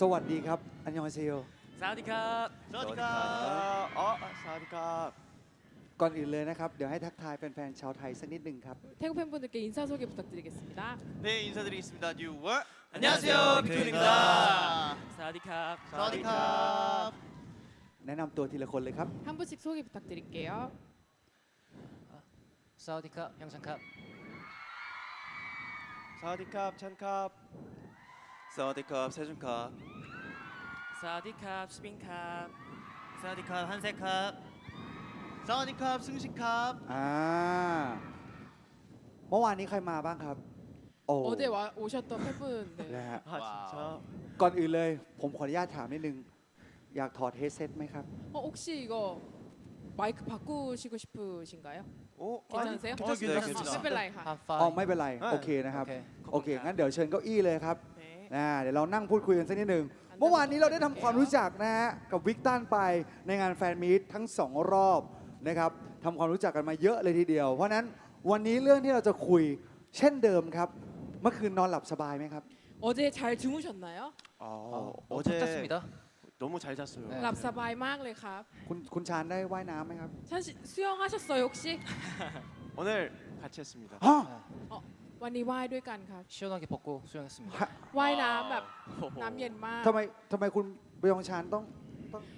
สวัสดีครับ อันยองเซโยสวัสดีครับสวัสดีครับอ๋อสวัสดีครับก่อนอื่นเลยนะครับ เดี๋ยวให้ทักทายแฟนๆชาวไทยสักนิดหนึ่งครับ 태국 팬분들께 인사 소개 부탁드리겠습니 다. 네 인사드리겠습니다 뉴월 안녕하세요ย톤입니다 사디캅 สวัสดีครับแนะนำตัวทีละคนเลยครับ 한 분씩 소개 부탁드릴게 요. 사우디캅 형상캅 สวัสดีครับชันครับ สวัสดีครับเซจุนครับ สวัสดีครับสปริงครับหันศีร사와디캅 한세캅 사와디캅 승식캅 อ่าเมื่อวานนี้ใครมาบ้างครับ โอ้าโอเช제 와, 오셨던 팬분들 นะฮะ아 와 우. 진짜 ก่อนอื่นเลย ผมขออนุญาตถามนิดนึง อยากถอดเฮดเซตไหมครับโ 어, 혹시 이거 마이크 바꾸시고 싶으신가 요? 어? 괜찮으세ชิ่습니 다. 괜찮습니 다. 괜찮습니 다. 아, อ๋อ fine. ไม่เป็นไร 네โอเคนะครับ โอเค งั้นเดี๋ยวเชิญเก้าอี้เลยครับ นะเดี๋ยวเรานั่งพูดคุยกันสักนิดหนึ่ง เมื่อวานนี้เราได้ทำความรู้จักนะฮะกับวิกตันไปในงานแฟนมีตทั้งสองรอบนะครับทำความรู้จักกันมาเยอะเลยทีเดียว เพราะฉะนั้นวันนี้เรื่องที่เราจะคุยเช่นเดิมครับ เมื่อคืนนอนหลับสบายไหมครับ 어제 잘 주무셨나요? 아, 어, 어제 잤습니다. 너무 잘 잤어요. 네. 랍사바이 막เลยครับ คุณคุณชานได้ว่ายน้ำไหมครับ 찬 씨, 수영하셨어요 혹시? 오늘 같이 했습니다. ฮะ วันนี้ว่ายด้วยกันครับ 시원하게 벗고 수영했습니다. ว่ายน้ำแบบน้ำเย็นมาก ทำไมทำไมคุณบยองชานต้อง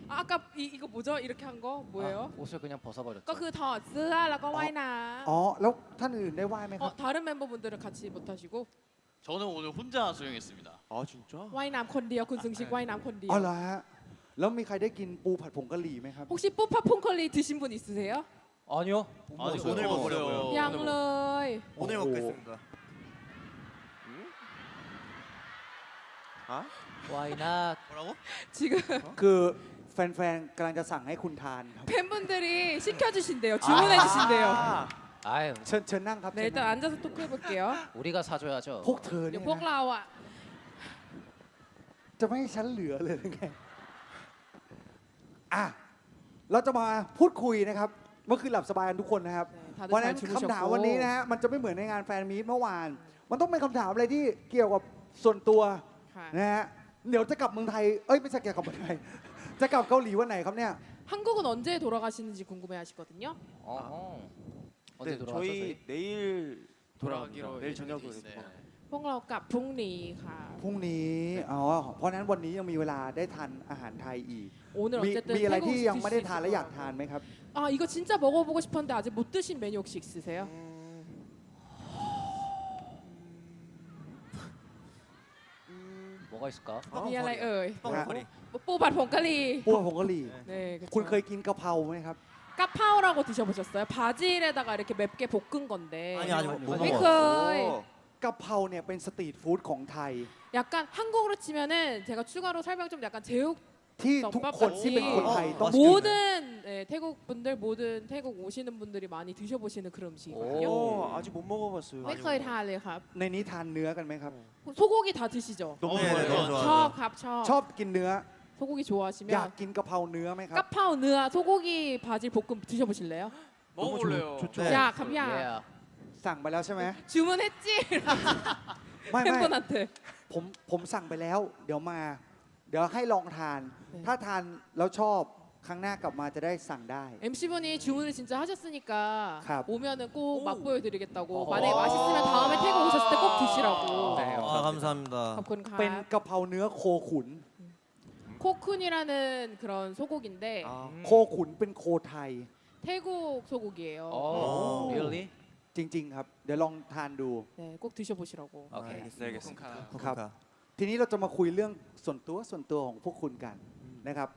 아, 아까 이, 이거 뭐죠? 이렇게 한 거 뭐예요? 아, 옷을 그냥 벗어버렸죠. ก็คือถอดเสื้อแล้วก็ว่ายน้ อ๋อ แล้วท่านอื่นได้ว่ายไหม ำ ค 어, รับ 다른 멤버분들은 같이 못하시고 저는 오늘 혼자 수영했습니다. 아 진짜? ว่ายน้ำคนเดียวคุณซึงชิกว่ายน้ำคนเดียว อ๋อเหรอฮะ แล้วมีใครได้กินปูผัดผงกะหรี่ไหมครับ 혹시 뿌파 퐁컬리 드신 분 있으세요? 아니요. 못 아니 먹었어요. 오늘 먹으려고요. 양เลย 오늘 오. 먹겠습니다. 응? 아? 와이낫. 뭐라고? 지금 คือแฟนๆกำลังจะสั่งให้คุณทานครับ 팬분들이 시켜주신대요 주문해 주신대요 아, 아유, เชิญเชิญนั่งครับ 네 일단 앉아서 토크해볼게요 우리가 사줘야죠. พวกเธอเนี่ย 네, พวก นะ เราอ่ะ จะไม่ให้ฉันเหลือเลยหรือไงอ่ะเราจะมาพูดคุยนะครับ เมื่อคืนหลับสบายกันทุกคนนะครับ 네, 다들 เพราะฉะ 잘 นั้นคำถาม 주무셨고 วันนี้นะฮะมันจะไม่เหมือนในงานแฟนมีตเมื่อวาน มันต้องเป็นคำถามอะไรที่เกี่ยวกับส่วนตัว ค่ะ นะฮะเดี๋ยวจะกลับเมืองไทยเอ้ยไม่ใช่เกี่ยวกับเมืองไทย จะกลับเกาหลีวันไหนครับเนี่ย 한국은 언제 돌아가시는지 궁금해하시거든요 어허. 언제 네, 돌아왔죠? 저희? 저희 내일 돌아가기로 돌아가기로 내일 예정이 저녁으로 돼 있어요. 네. พวกเรากลับพรุ่งนี้ค่ะ พรุ่งนี้อ๋อเพราะฉะนั้นวันนี้ยังมีเวลาได้ทานอาหารไทยอีก 오늘 มี 어쨌든 มีอะไร 태국 ที่ยังไม่ได้ 드실 ทาน 수 และอยาก 있을 ทาน 거라고. ไหมครับ 아 이거 진짜 먹어보고 싶었는데 아직 못 드신 메뉴 혹시 있으세요? 음, 음, 뭐가 있을까? 어, มีอะไร 머리야. เอ่ย 뻥거리. ปูผัดผงกะหรี่ ปูผงกะหรี่ 네, 그쵸. คุณเคยกินกะเพราไหมครับ 까파오라고 드셔보셨어요? 바질에다가 이렇게 맵게 볶은 건데. 아니 아니 못 왜 먹어. 그- 오. กะเพราเนี่ยเป็นสตรีทฟู้ดของไทย 약간 한국으로 치면은 제가 추가로 설명 좀 약간 제육 ที่ทุกคนที่เป็นคนไทยต้อง 맛있겠네. 모든 네, 태국 분들 모든 태국 오시는 분들이 많이 드셔보시는 그런 음식이거든요. 오. 오, 아직 못 먹어봤어요. ไม่เคยทานเลยครับ ในนี้ทานเนื้อกันไหมครับ 소고기 다 드시죠? 너무 어, 네, 좋아해요. 너무 좋아요. ชอบครับชอบ ชอบกินเนื้อ 소고기 อยาก 좋아하시면 กินกะเพราเนื้อไหมครับ 까파오 느아 소고기 바질 볶음 드셔보실래요? 먹어볼래요. 좋죠. 야 감야 예. สั่งไปแล้วใช่ไหม 주문했지? ไม่ไม่ 팬분한테 ผมผมสั่งไปแล้ว เดี๋ยวมา เดี๋ยวให้ลองทาน 네. ถ้าทานแล้วชอบครั้งหน้ากลับมาจะได้สั่งได้ MC분이 주문을 진짜 하셨으니까 갑. 오면은 꼭 오. 맛보여드리겠다고 어. 만약에 맛있으면 다음에 태국 오셨을 때 꼭 드시라고 네. 아 감사합니다. ขอบคุณครั เป็น บ กะเพราเนื้อโคขุน 코쿤이라는 그런 소고기인데 아, โคขุนเป็นโคไทย 태국 소고기예요. 어, 오. really? จริง ๆ ครับ เดี๋ยวลองทานดู 네, 꼭 드셔보시라고. 오케이. 네, 알겠습니다. 갑. ทีนี้เราจะมาคุยเรื่องส่วนตัวส่วนตัวของพวกคุณกันนะครับ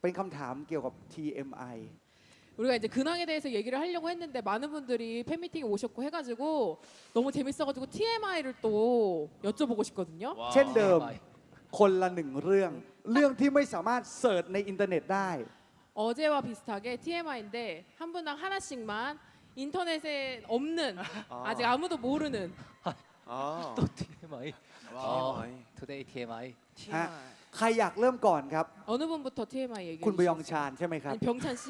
เป็นคำถามเกี่ยวกับ TMI 우리가 이제 근황에 대해서 얘기를 하려고 했는데 많은 분들이 팬미팅에 오셨고 해가지고 너무 재밌어가지고 TMI를 또 여쭤보고 싶거든요. 와. เช่นเดิม TMI. คนละหนึ่งเรื่อง เรื่องที่ไม่สามารถเสิร์ชในอินเทอร์เน็ตได้ 어제와 비슷하게 TMI인데 한 분당 하나씩만 인터넷에 없는 아. 아직 아무도 모르는 아, 또 TMI. 어, TMI. today TMI. ฮะ ใครอยากเริ่มก่อนครับ 어느 분부터 TMI 얘기해 คุณบยอง 주시겠어요? ชาญใช่ไหมครับ 아니 병찬 씨?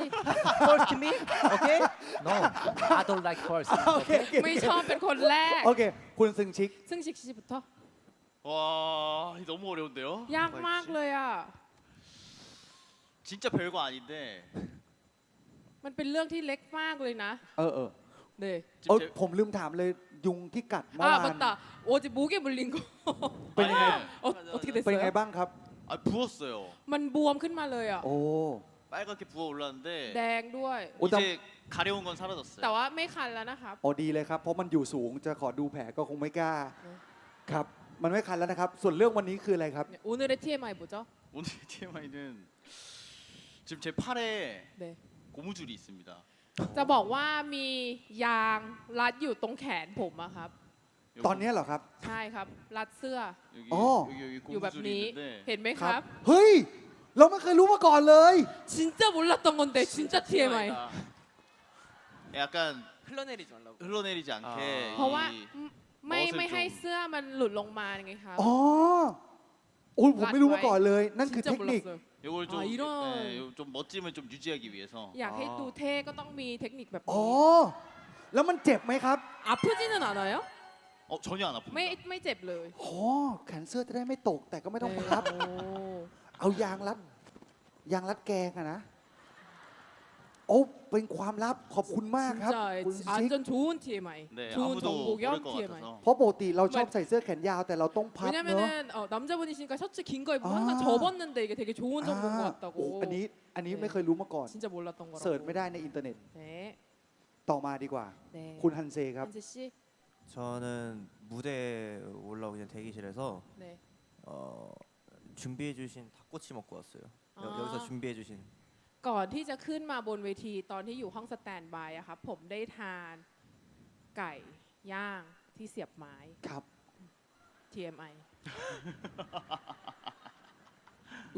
First me? Okay? No, I don't like first. โอเค ไม่ชอบเป็นคนแรก โอเค คุณซึงชิก 승식 씨부터 와 이거 너무 어려운데요? ยากมากเลยอ่ะ 진짜 별거 아닌데 มันเป็นเรื่องที่เล็กมากเลยนะ เออเออ เน่ เออ 지금 제- ผมลืมถามเลยยุงที่กัดเมื่อ อ่าว าน 맞다 어제 목에 물린 거 เป็นยังไง 어, 어떻게 เป็นยังไง 됐어요? บ้างครับ 아 부었어요. มันบวมขึ้นมาเลยอ่ะ โอ้ 빨갛게 부어 올랐는데 แดงด้วย โอ้แต่ 이제 가려운 건 사라졌어요. แต่ว่าไม่คันแล้วนะครับ โอ้ดีเลยครับ เพราะมันอยู่สูงจะขอดูแผลก็คงไม่กล้า เนอะ ครับ มันไม่คันแล้วนะครับ ส่วนเรื่องวันนี้คืออะไรครับ 네, 오늘의 TMI 뭐죠? 오늘 TMI는 지금 제 팔에 네. 고무줄이 있습니다. จะบอกว่ามียางรัดอยู่ตรงแขนผมอะครับ 여기 ตอนนี้เหรอครับ ใช่ครับ รัดเสื้อ 여기 어. 여기 여기 อยู่แบบ 고무줄이 นี้ 있는데 เห็นไหม ค ค รั รับ เฮ้ย เราไม่เคยรู้มาก่อนเลย 진짜 몰랐던 건데 진짜 TMI TMI다. 약간 흘러내리지 말라고. 흘러내리지 않게 아. เพราะว่า 이 ไม่ มอสเซน ไม่ให้ จง เสื้อมันหลุดลงมาไงครับ อ๋อ โอ้ยผมไม่รู้มาก่อนเลย นั่นคือ 진짜 เทคนิค 몰랐어요. 요걸 좀, 아, 이런- 네, 요좀 멋짐을 좀 유지하기 위해서 อยากให้ดูเท่ก็ต้องมีเทคนิคแบบ อ๋อ นี้ แล้วมันเจ็บไหมครับ 아프지는 않아요? 어 전혀 안 아픕니다. ไม่ไม่เจ็บเลย อ๋อ แขนเสื้อจะได้ไม่ตก แต่ก็ไม่ต้อง 네. พับ โอ้ เอายางรัด ยางรัดแกงอะนะ โอ้เป็นความลับ ขอบคุณมากครับ คุณ 진짜 ซิก 완전 좋은 TMI. 네 좋은 아무도 정보겸 모를 것 TMI. 같아서 เพราะปกติเราชอบใส่เสื้อแขนยาว แต่เราต้องพับเนอะ 왜냐면은 어, 남자분이시니까 셔츠 긴 거 입으면 아. 항상 접었는데 이게 되게 좋은 정보인 것 อ่า 같다고. โอ้อันนี้ อันนี้ 네. ไม่เคยรู้มาก่อน 진짜 몰랐던 거라고. เสิร์ชไม่ได้ในอินเทอร์เน็ต 네. ต่อมาดีกว่า 네. คุณฮันเซครับ 한세 씨. 저는 무대 올라오기 전 대기실에서 네. 어, 준비해주신 닭꼬치 먹고 왔어요. 아. 여, 여기서 준비해주신 ก่อนที่จะขึ้นมาบนเวทีตอนที่อยู่ห้องสแตนด์บายอะครับผมได้ทานไก่ย่างที่เสียบไม้ ครับ TMI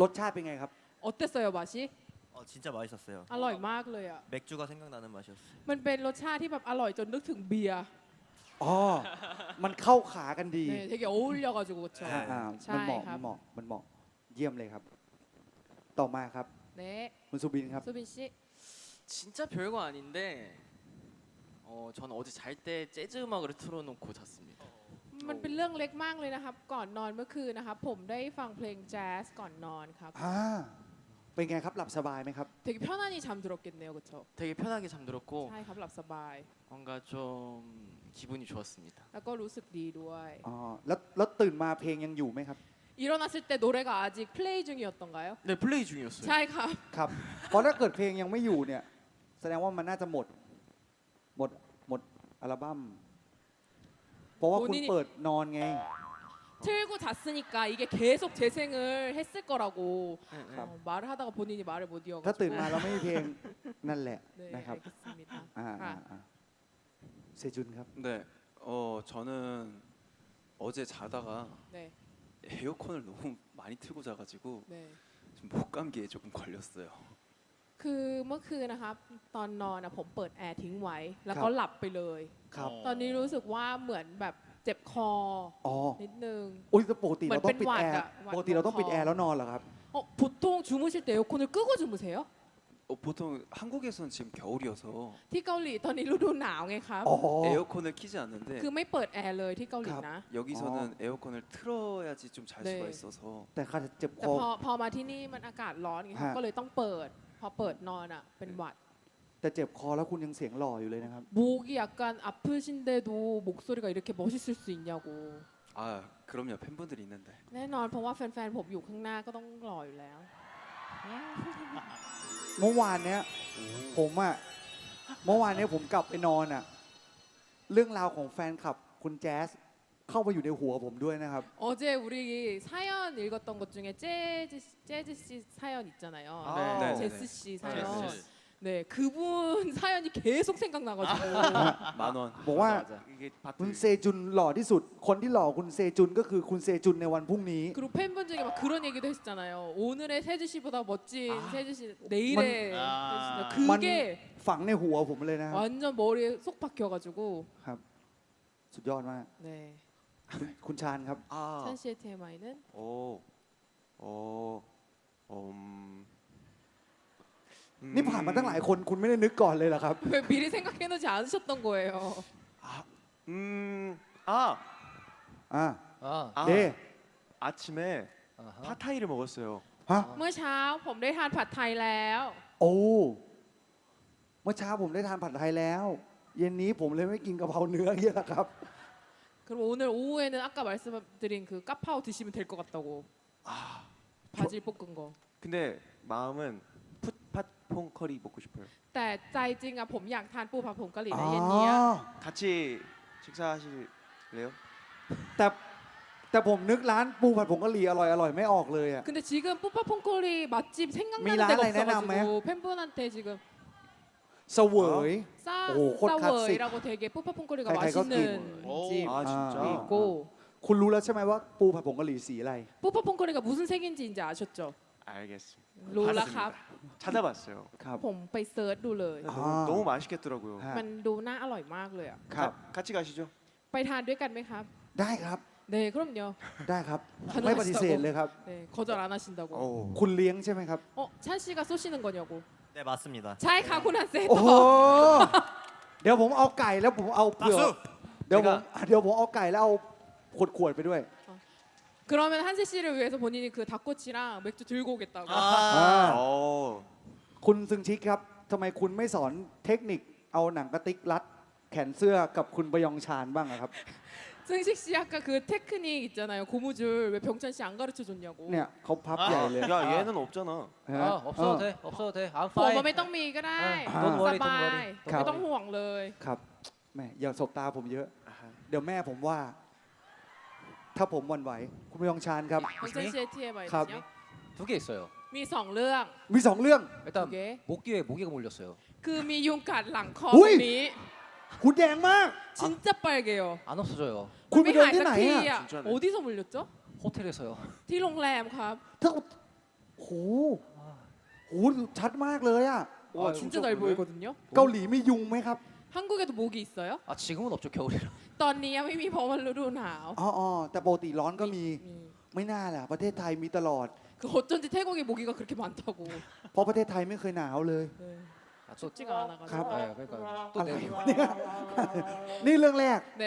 รสชาติเป็นไงครับ 어땠어요 맛이? 어, 진짜 맛있었어요. อร่อยมากเลยอะ 맥주가 생각나는 맛이었어요. มันเป็นรสชาติที่แบบอร่อยจนนึกถึงเบียร์ อ๋อ มันเข้าขากันดี 네, 되게 어울려가지고 그렇죠. อ่าอ่า ใช่ มันเหมาะ ครั มั บ นเหมาะ มันเหมาะ เยี่ยมเลยครับ ต่อมาครับ 네, คุณสุบินครับ 수빈 씨. 진짜 별거 아닌데 어, 저는 어제 잘 때 재즈 음악을 틀어놓고 잤습니다. มันเป็นเรื่องเล็กมากเลยนะครับ ก่อนนอนเมื่อคืนนะครับ ผมได้ฟังเพลงแจ๊สก่อนนอนครับ อ่า เป็นไงครับ หลับสบายไหมครับ 되게 편안히 잠들었겠네요, 그렇죠? 되게 편하게 잠들었고 ใช่ครับหลับสบาย 뭔가 좀 기분이 좋았습니다. แล้วก็รู้สึกดีด้วย อ๋อ แล้วแล้วตื่นมาเพลงยังอยู่ไหมครับ 일어났을 때 노래가 아직 플레이 중이었던가요? 네 플레이 중이었어요. ใช่ครับ ครับ เพราะถ้าเกิดเพลงยังไม่อยู่เนี่ย แสดงว่ามันน่าจะหมด หมด หมดอัลบั้ม เพราะว่าคุณ 본인이 เปิดนอนไง 틀고 잤으니까 이게 계속 재생을 했을 거라고 네, 네. 어, 말을 하다가 본인이 말을 못 ถ้าตื่น 이어가지고 มาแล้วไม่มีเพลง นั่นแหละ 네 นะครับ 알겠습니다. อ่าอ่า ค่ะ อ่าเซจุนครับ 네, 어 저는 어제 자다가 네, 에어컨을 너무 많이 틀고 자가지고 네. 좀 목 감기에 조금 걸렸어요. คือเมื่อคืนนะครับ ตอนนอนอะผมเปิดแอร์ทิ้งไว้ แล้ว ครับ ก็หลับไปเลย ครับ ตอนนี้รู้สึกว่าเหมือนแบบเจ็บคอ อ๋อ นิดนึง อุ้ยแต่ปกติ เหมือน เราต้องปิด เป็นหวัด แอร์ อะหวัด ปกติเราต้องปิด ลงคอ แอร์แล้วนอนเหรอครับ 어, 보통 주무실 때 에어컨을 끄고 주무세요? 어, 보통 한국에서는 지금 겨울이어서 ที่เกาหลีตอนนี้ฤดูหนาวไงครับ อ๋อ 에어컨을 키지 않는데 คือไม่เปิดแอร์เลยที่เกาหลี ครับ นะ 여기서는 에어컨을 틀어야지 좀 잘 네. 수가 있어서 แต่ขาเจ็บค แต่ อ พอพอมาที่นี่มันอากาศร้อนไงครับ ฮะ ก็เลยต้องเปิด พอเปิดนอนอ่ะเป็นหวัด แต่เจ็บคอแล้วคุณยังเสียงหล่ออยู่เลยนะครับ 목이 약간 아프신데도 목소리가 이렇게 멋있을 수 있냐고 아 그럼요 팬분들이 있는데 แน่นอนเพราะว่าแฟนๆผมอยู่ข้างหน้าก็ต้องหล่ออยู่แล้ว เมื่อวานเนี้ยผมอะเมื่อวานเนี้ยผมกลับไปนอนอะเรื่องราวของแฟนคลับคุณแจ๊สเข้ามาอยู่ในหัวผมด้วยนะครับ 어제 우리 사연 읽었던 것 중에 재즈 재즈 씨 사연 있잖아요. 아, 네, 네. 제스 씨 사연. 제스. 네, 그분 사연이 계속 생각나가지고. 만원 บอกว่า 맞아. 이게 คุณเซจุนหล่อที่สุด คนที่หล่อคุณเซจุนก็คือคุณเซจุนในวันพรุ่งนี้ 그리고 팬분 중에 막 그런 얘기도 했었잖아요. 오늘의 세주 씨보다 멋진 세주 씨 내일의 아. 세주 씨. มัน 그게 ฝังในหัวผมเลยนะครับ 완전 머리에 쏙 박혀가지고. ครับ สุดยอดมาก 네. คุณคุณชาญครับ 아, 찬 씨의 TMI는 오, 어, 음, นี่ผ่านมาตั้งหลายคนคุณไม่ได้นึกก่อนเลยเหรอครับ 왜 미리 생각해놓지 않으셨던 거예요? 음, 아, อ่า 아, เด 아침에 아하. 파타이를 먹었어요. ฮะ เมื่อเช้าผมได้ทานผัดไทยแล้ว โอ้ เมื่อเช้าผมได้ทานผัดไทยแล้ว เย็นนี้ผมเลยไม่กินกะเพราเนื้อเยอะครับ 그럼 오늘 오후에는 아까 말씀드린 그 까파오 드시면 될 것 같다고. 바질 볶은 거. 근데 마음은 풋팟 퐁커리 먹고 싶어요. แต่ใจจริงอะผมอยากทานปูผัดผงกะหรี่ อ๋ นะ อ เย็นเนี้ย 같이 식사하실래요? แต่แต่ผมนึกร้านปูผัดผงกะหรี่อร่อยอร่อยไม่ออกเลยอ่ะ 근데 지금 뿌파퐁코리 맛집 생각나는 미라 데가 하나 내놔매? 없어가지고 팬분한테 지금 เสวย 싸 오, 콜 클래식. 싸워이라고 되게 뿌파퐁코리가 가이, 가이, 맛있는 오, 집 아 진짜. 아. 있고 คุณรู้แล้วใช่ไหมว่าปูผัดผงกะหรี่สีอะไร 뿌파퐁코리가 무슨 색인지 이제 아셨죠? 알겠습니다. 롤라캅 찾아봤어요. ครับ ผมไปเซิร์ชดูเลย 너무, 아. 너무 맛있겠더라고요. ฮะ มันดูน่าอร่อยมากเลยอะ ครับ 가- 같이 가시죠. ไปทานด้วยกันไหมครับ ได้ครับ 네 그럼요 ได้ครับ ขนม ไม่ปฏิเสธเลยครับ 네 거절 안 하신다고 오. คุณเลี้ยงใช่ไหมครับ 어 찬 씨가 쏘시는 거냐고 네 맞습니다. 잘 가고난 세터 โอ้โห เดี๋ยวผมเอาไก่แล้วผมเอาเผือกเดี๋ยวผมเดี๋ยวผมเอาไก่แล้วเอาขวดขวดๆไปด้วย 그러면 한세 씨를 위해서 본인이 그 닭꼬치랑 맥주 들고 오겠다고 아. 어. คุณซึงชิกครับทำไมคุณไม่สอนเทคนิคเอาหนังกระติกรัด แขนเสื้อกับคุณบยองชานบ้างอะครับ 승식 씨 아까 그 테크닉 있잖아요 고무줄 왜 병찬 씨 안 가르쳐 줬냐고 เนี่ยเขาพับใหญ่เลย 야 얘는 없잖아. ฮะ 아, 없어도 돼. 없어도 돼. I'm ผม fine. ว่าไม่ต้องมีก็ได้ อ่า Don't ส worry, บา don't ย worry. ครับ ไม่ต้องห่วงเลย ครับแม่อย่าสบตาผมเยอะ เดี๋ยวแม่ผมว่า ถ้าผมหวันไหว คุณบยองชานครับ 병찬 씨의 TMI는요? 갑. 두 개 있어요. มีสองเรื่อง มีสองเรื่อง 일단 두 개. 목 뒤에 모기가 물렸어요. คือมียุงกัดหลังคอ อุ๊ ต ย รงนี้ คุณแดงมาก 진짜 빨개요 안 없어져요. คุณไป ไม่ เดิน หาย ที่ สัก ไหน ที อ่ะ อะ 진짜네. 어디서 물렸죠? 호텔에서요. ที่โรงแรมครับ ถ้าโหโหชัดมากเลยอ่ะ 와 아, 진짜 잘 그러네? 보이거든요. เกาหลีมียุงไหมครับ 한국에도 모기 있어요? 아 지금은 없죠 겨울이라. ตอนนี้ยังไม่มีเพราะมันฤดูหนาว อ๋ออ๋อแต่ปกติร้อนก็มี มี ไม่น่าแหละประเทศไทยมีตลอด 그 어쩐지 태국에 모기가 그렇게 많다고. เพราะประเทศไทยไม่เคยหนาวเลย 네. 아, 또, 춥지가 갑. 않아가지고. 네, 그러니까 또 อะไร 내일 วะเนี่ย นี่เรื่องแรก 네.